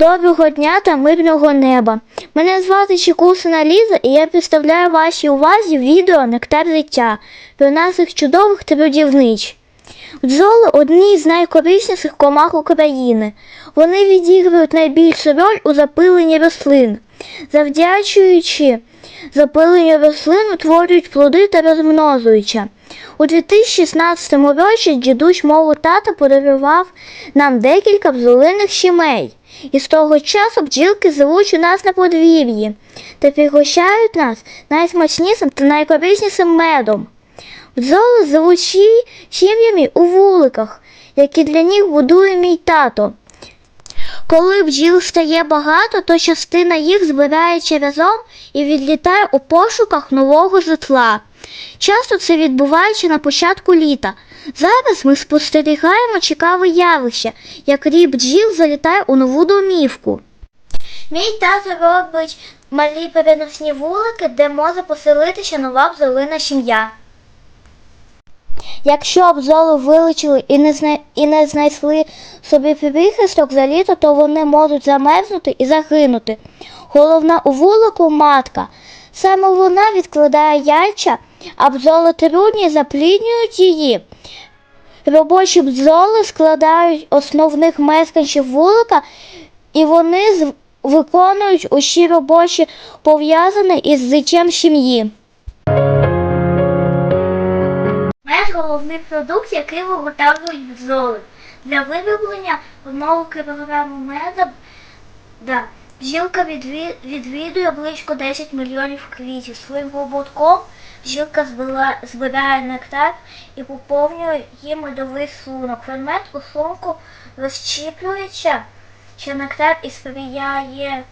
Доброго дня та мирного неба. Мене звати Чекусина Ліза і я представляю вашій увазі відео Нектар життя про наших чудових трудівнич. Бджоли одні з найкорисніших комах України. Вони відіграють найбільшу роль у запиленні рослин. Завдячуючи запиленню рослин утворюють плоди та розмножуються. У 2016 році дідусь мого тата подарував нам декілька бджолиних сімей. І з того часу бджілки живуть у нас на подвір'ї та пригощають нас найсмачнішим та найкориснішим медом. Бджоли живуть сім'ями у вуликах, які для них будує мій тато. Коли бджіл стає багато, то частина їх збирається разом і відлітає у пошуках нового житла. Часто це відбувається на початку літа. Зараз ми спостерігаємо цікаве явище, як рій бджіл залітає у нову домівку. Мій тато робить малі переносні вулики, де може поселитися нова бджолина сім'я. Якщо бджоли вилучили і не, зна... і не знайшли собі прихисток за літо, то вони можуть замерзнути і загинути. Головна у вулику матка. Саме вона відкладає яйця, а трудні запліднюють її. Робочі бджоли складають основних мешканців вулика, і вони виконують усі робочі пов'язані із життям сім'ї. Мед головний продукт, який виготовлюють бджоли. Для вироблення одного кілограму меда да, бджілка відвідує близько 10 мільйонів квітів. Своїм роботком збила- збирає нектар і поповнює їм медовий шлунок. Фермент у шлунку розщіплюється, що нектар і сприяє,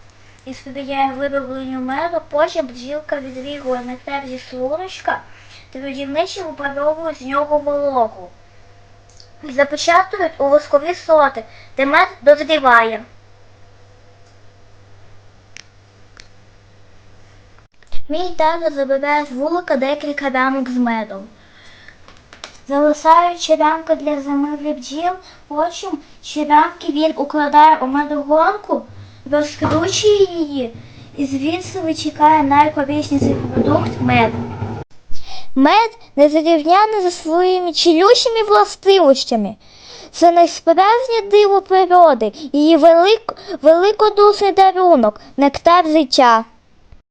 і сприяє виробленню меду. Потім бджілка відрігує нектар зі шлуночка Трудівничі випаровують з нього вологу. Запечатують у воскові соти, де мед дозріває. Мій тато забирає з вулика декілька рамок з медом. Залишаючи рамки для зимових бджіл, потім ці рамки він укладає у медогонку, розкручує її і звідси витікає найкорисніший продукт мед. Мед незарівняний за своїми цілющими властивостями. Це найсправжнє диво природи, її велик, великодушний дарунок, нектар життя.